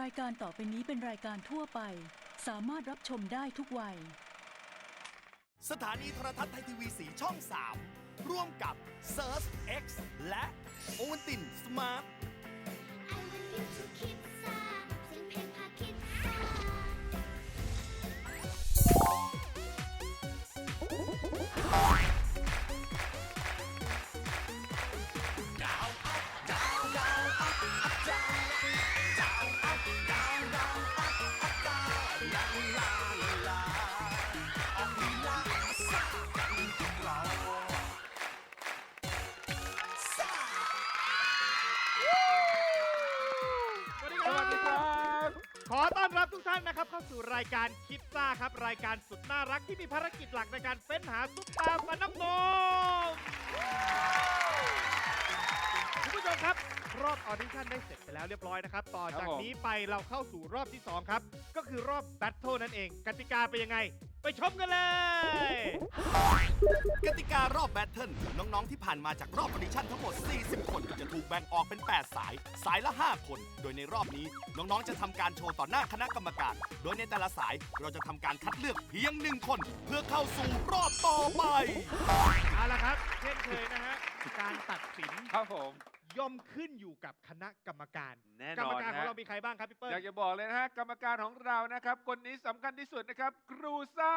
รายการต่อไปนี้เป็นรายการทั่วไป สามารถรับชมได้ทุกวัย สถานีโทรทัศน์ไทยทีวีสีช่อง 3 ร่วมกับ Search X และโอวัลตินสมาร์ท I want you to kiss ต้อนรับทุกท่านนะครับเข้าสู่รายการคิดซ่าครับ รายการสุดน่ารักที่มีภารกิจหลักในการเฟ้นหาซุปตาฟันน้ำนมคุณผู้ชมครับรอบออดิชั่นได้เสร็จไปแล้วเรียบร้อยนะครับ ต่อครับจากผมนี้ไปเราเข้าสู่รอบที่ 2 ครับ ก็คือรอบแบทเทิลนั่นเอง กติกาเป็นยังไง ไปชมกันเลย กติการอบแบทเทิลน้อง ๆ ที่ผ่านมาจากรอบออดิชั่นทั้งหมด 40 คนจะถูกแบ่งออกเป็น 8 สาย สายละ 5 คน โดยในรอบนี้ น้อง ๆ จะทำการโชว์ต่อหน้าคณะกรรมการ โดยในแต่ละสายเราจะทำการคัดเลือกเพียงหนึ่งคน เพื่อเข้าสู่รอบต่อไป เอาละครับ เช่นเคยนะฮะ การตัดสินครับผม ย่อมขึ้นอยู่กับคณะกรรมการ แน่นอนกรรมการของฮะเรามีใครบ้างครับพี่เปิ้ลอยากจะบอกเลยนะฮะกรรมการของเรานะครับ คนนี้สำคัญที่สุดนะครับ ครูซ่า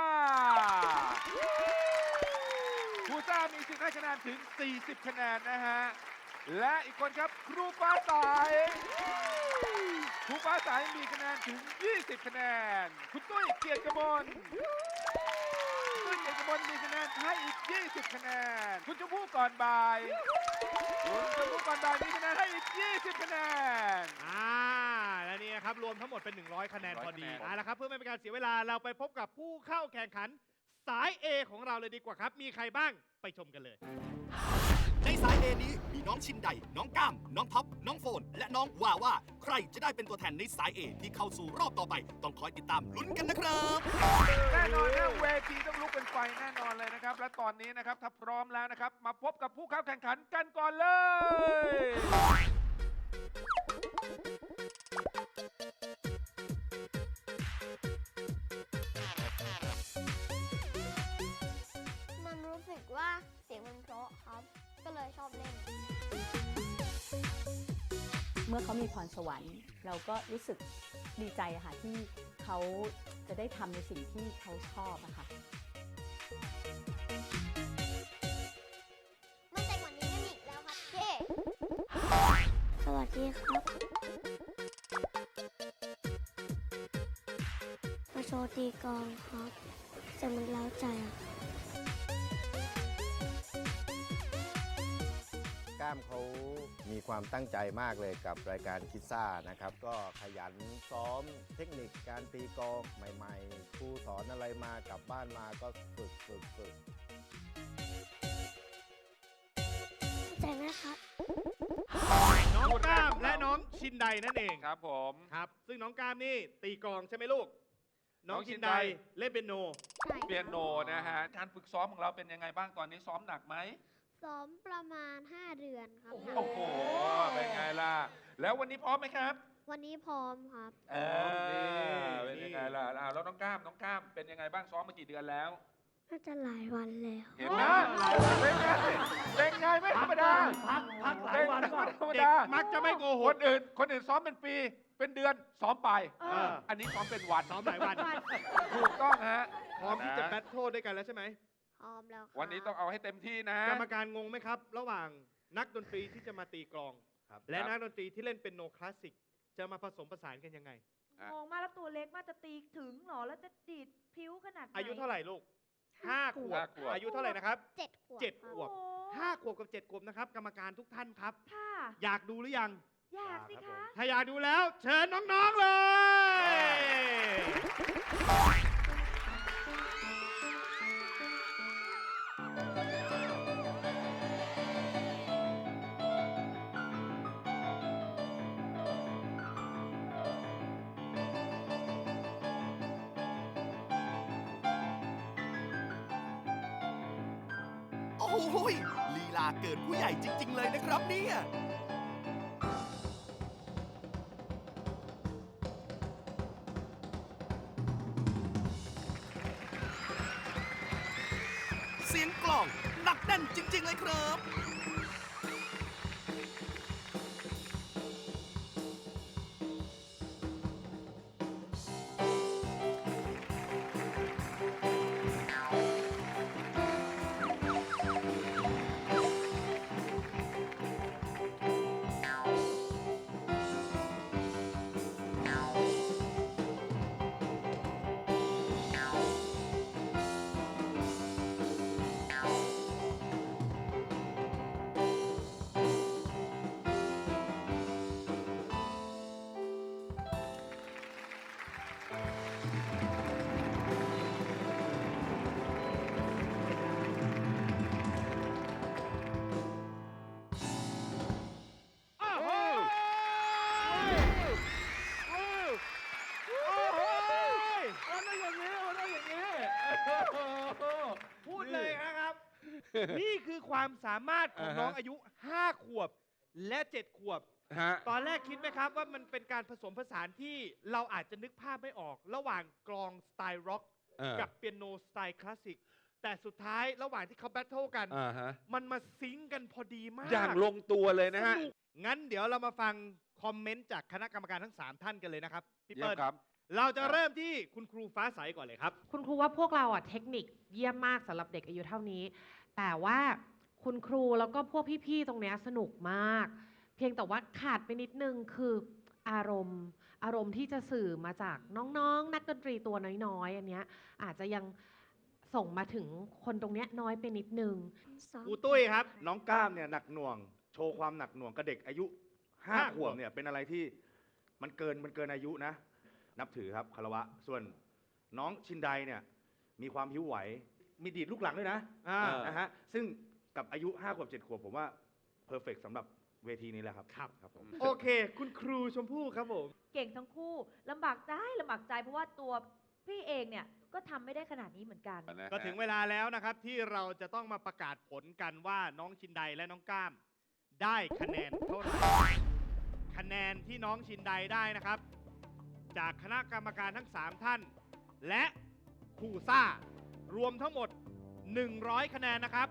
ครูซ่ามีสิทธิ์ให้คะแนนถึง 40 คะแนนนะฮะ และอีกคนครับครูฟ้าใสครูฟ้าใสมีคะแนนถึง 20 คะแนน คุณตุ้ยเกียรติกมลตุ้ยเกียรติกมลมีคะแนนให้อีก 20 คะแนนคุณ ชมพู่ก่อนบ่ายคุณชมพู่ก่อนบ่ายมีคะแนนให้อีก 20 คะแนน อ่าและนี่นะครับรวมทั้งหมดเป็น 100 คะแนนพอดี100คะแนน เอาละครับเพื่อไม่เป็นการเสียเวลาเราไปพบกับผู้เข้าแข่งขันสาย A ของเราเลยดีกว่าครับ มีใครบ้างไปชมกันเลย ในสาย A นี้มีน้องชินได น้องก้าม น้องท็อป น้องโฟนและน้องวาว่า ใครจะได้เป็นตัวแทนในสายเอที่เข้าสู่รอบต่อไป ต้องคอยติดตามลุ้นกันนะครับ แน่นอนนะเวทีต้องลุกเป็นไฟแน่นอนเลยนะครับ และตอนนี้นะครับถ้าพร้อมแล้วนะครับ มาพบกับผู้เข้าแข่งขันกันก่อนเลย เมื่อเขามีพรสวรรค์ เราก็รู้สึกดีใจค่ะที่เขาจะได้ทำในสิ่งที่เขาชอบอะค่ะมันใจกว่านี้ไม่มีอีกแล้วครับเย้สวัสดีครับมาโชว์ตีกลองครับแต่มันเล้าใจอะ ก้ามเขามีความตั้งใจมากเลยกับรายการคิดซ่านะครับ ก็ขยันซ้อมเทคนิคการตีกลองใหม่ๆครูสอนอะไรมากลับบ้านมาก็ฝึกฝึกฝึกใจไหมครับ น้องก้ามและน้องชินไดนั่นเองครับผม ครับ ซึ่งน้องก้ามนี่ตีกลองใช่ไหมลูก น้องน้องชิชินนไดไดเล่นเป็นโนใช่เปียโนนะฮะ การฝึกซ้อมของเราเป็นยังไงบ้างตอนนี้ซ้อมหนักไหม ซ้อมประมาณ 5 เดือนครับ โอ้โห เป็นไงล่ะ แล้ววันนี้พร้อมไหมครับวันนี้พร้อมครับ เออเป็นยังไงล่ะอ่าแล้วน้องก้าม น้องก้าม เป็นยังไงบ้างซ้อมมากี่เดือนแล้ว น่าจะหลายวันแล้ว เห็นไหมเป็นไงเป็นไงไม่ธรรมดาพักพักหลายวันเป็นไงไม่ธรรมเด็กดา มักจะไม่โกหคกนอื่น คนอื่นซ้อมเป็นปี เป็นเดือน ซ้อมไปเอออันนี้ซ้อมเป็นวัน ซ้อมหลายวัน ถูกต้องฮะ พร้อมที่จะนะแบทเทิลด้วยกันแล้วใช่ไหม พร้อมแล้วครับวันนี้ต้องเอาให้เต็มที่นะ กรรมการงงไหมครับ ระหว่างนักดนตรีที่จะมาตีกลอง ครับและครับนักดนตรีที่เล่นเป็นโนคลาสสิกจะมาผสมผสานกันยังไง อะ งงมากแล้วตัวเล็กมากจะตีถึงเหรอแล้วจะดีดพิ้วขนาดไหนอายุเท่าไหร่ลูกห้าขวบห้าขวบ อายุเท่าไหร่นะครับ เจ็ดขวบเจ็ดครัขบวบ โอ้ห้าขวบกับเจ็ดขวบนะครับ กรรมการทุกท่านครับ ค่ะ อยากดูหรือยัง อยากสิคะ ถ้าอยากดูแล้ว เชิญน้องๆเลย หยลีลาเกินผู้ใหญ่จริง ๆ เลยนะครับเนี่ยเสียงกล่องหนักแน่นจริง ๆ เลยครับ นี่คือความสามารถของอ่าฮะน้องอายุ 5 ขวบและ 7 ขวบ ฮะ ตอนแรกคิดไหมครับว่ามันเป็นการผสมผสานที่เราอาจจะนึกภาพไม่ออก ระหว่างกลองสไตล์ร็อกเออ กับเปียโนสไตล์คลาสสิกแต่สุดท้ายระหว่างที่เขาแบทเทิลกัน อ่าฮะมันมาซิงก์กันพอดีมากอย่างลงตัวเลยนะฮะสกงั้นเดี๋ยวเรามาฟังคอมเมนต์จากคณะกรรมการทั้ง 3 ท่านกันเลยนะครับพี่เยี่ยเปิ้มลครับ เราจะเริ่มที่คุณครูฟ้าใสก่อนเลยครับ คุณครูว่าพวกเราอะเทคนิคเยี่ยมมากสำหรับเด็กอายุเท่านี้ แต่ว่าคุณครูแล้วก็พวกพี่ๆตรงเนี้ยสนุกมาก เพียงแต่ว่าขาดไปนิดนึงคืออารมณ์ อารมณ์ที่จะสื่อมาจากน้องๆ นักดนตรีตัวน้อยๆอันเนี้ยอาจจะยังส่งมาถึงคนตรงเนี้ยน้อยไปนิดนึง ครูตุ้ยครับ น้องกล้ามเนี่ยหนักหน่วง โชว์ความหนักหน่วงกับเด็กอายุห้าห้าขขววบบ เนี่ยเป็นอะไรที่มันเกินมันเกินอายุนะ นับถือครับคารวะส่วนน้องชินไดเนี่ยมีความหิวไหว มีดีดลูกหลังด้วยนะอ่า นะฮะซึ่งกับอายุ5ขวบ7ขวบผมว่าเพอร์เฟกสำหรับเวทีนี้แหละครับครับครับผม โอเค คุณครูชมพู่ครับผม เก่งทั้งคู่ลำบากใจลำบากใจเพราะว่าตัวพี่เองเนี่ยก็ทำไม่ได้ขนาดนี้เหมือนกันก็ถึงเวลาแล้วนะครับที่เราจะต้องมาประกาศผลกันว่าน้องชินไดและน้องก้าม ได้คะแนนเท่าไหร่คะแนนที่น้องชินไดได้นะครับ จากคณะกรรมการทั้ง 3 ท่าน และครูซ่า รวมทั้งหมด 100 คะแนนนะครับ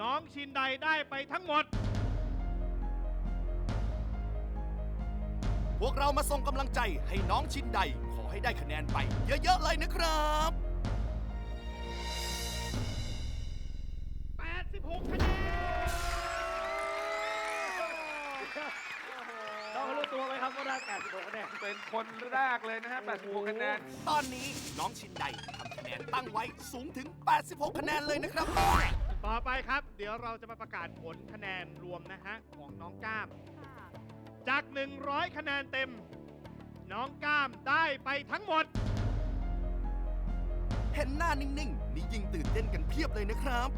น้องชินไดได้ไปทั้งหมด พวกเรามาส่งกำลังใจให้น้องชินไดขอให้ได้คะแนนไป เยอะ ๆ เลยนะครับ86 คะแนน รู้ตัวไหมครับว่าได้86คะแนนเป็นคนแรกเลยนะฮะ 86 คะแนน ตอนนี้น้องชินไดทำคะแนนตั้งไว้สูงถึง 86 คะแนนเลยนะครับ ต่อไปครับ เดี๋ยวเราจะมาประกาศผลคะแนนรวมนะฮะ ของน้องก้าม จาก 100 คะแนนเต็ม น้องก้ามได้ไปทั้งหมด เห็นหน้านิ่ง ๆ นี่ยิ่งตื่นเต้นกันเพียบเลยนะครับ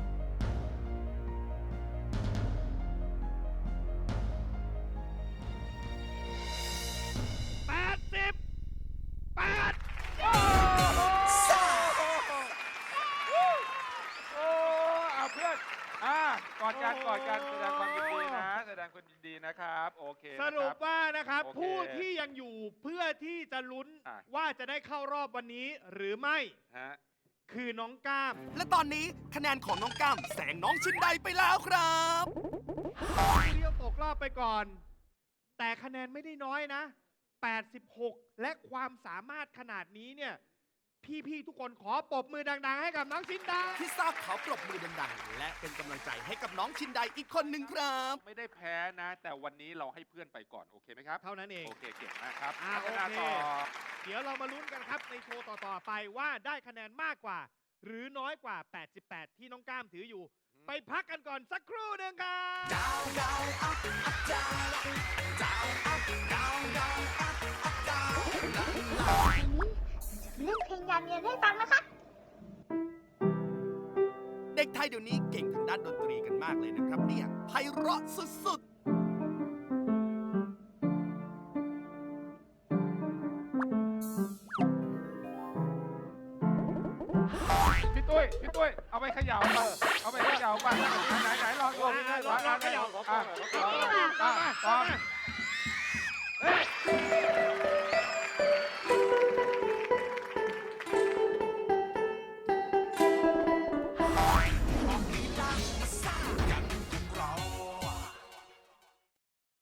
อ่ากอดกันกอดกันแสดงความยินดีนะ แสดงความยินดีนะครับ โอเคสนะครุรัปบว่านะครับ โอเคผู้ที่ยังอยู่เพื่อที่จะลุ้นอะ ว่าจะได้เข้ารอบวันนี้หรือไม่ฮะ คือน้องก้าม และตอนนี้คะแนนของน้องก้ามแสงน้องชินไดไปแล้วครับผู้เดียวตกรอบไปก่อน แต่คะแนนไม่ได้น้อยนะ 86 และความสามารถขนาดนี้เนี่ย พี่ๆทุกคนขอปรบมือดังๆ ให้กับน้องชินดาที่ทราบเขาปรบมือดังๆ และเป็นกำลังใจให้กับน้องชินไดอีกคนหนึ่งครับ ไม่ได้แพ้นะ แต่วันนี้เราให้เพื่อนไปก่อนโอเคไหมครับ เท่านั้นเอง โอเคเก่งมากครับอ่าพัฒนาโอเค ต่อเดี๋ยวเรามาลุ้นกันครับ ในโชว์ต่อ ๆ ไปว่าได้คะแนนมากกว่า หรือน้อยกว่า 88 ที่น้องก้ามถืออยู่ ไปพักกันก่อนสักครู่หนึ่งครับ เล่นเพลงยามเย็นให้ฟังนะคะ เด็กไทยเดี๋ยวนี้เก่งทางด้านดนตรีกันมากเลยนะครับเนี่ยไพเราะสุดๆพี่ตุ้ย พี่ตุ้ย เอาไปเขย่าไปเอาไปเขย่าไปไหนไหนลองดูอ่าลองลองเขย่าอะอะอะอะ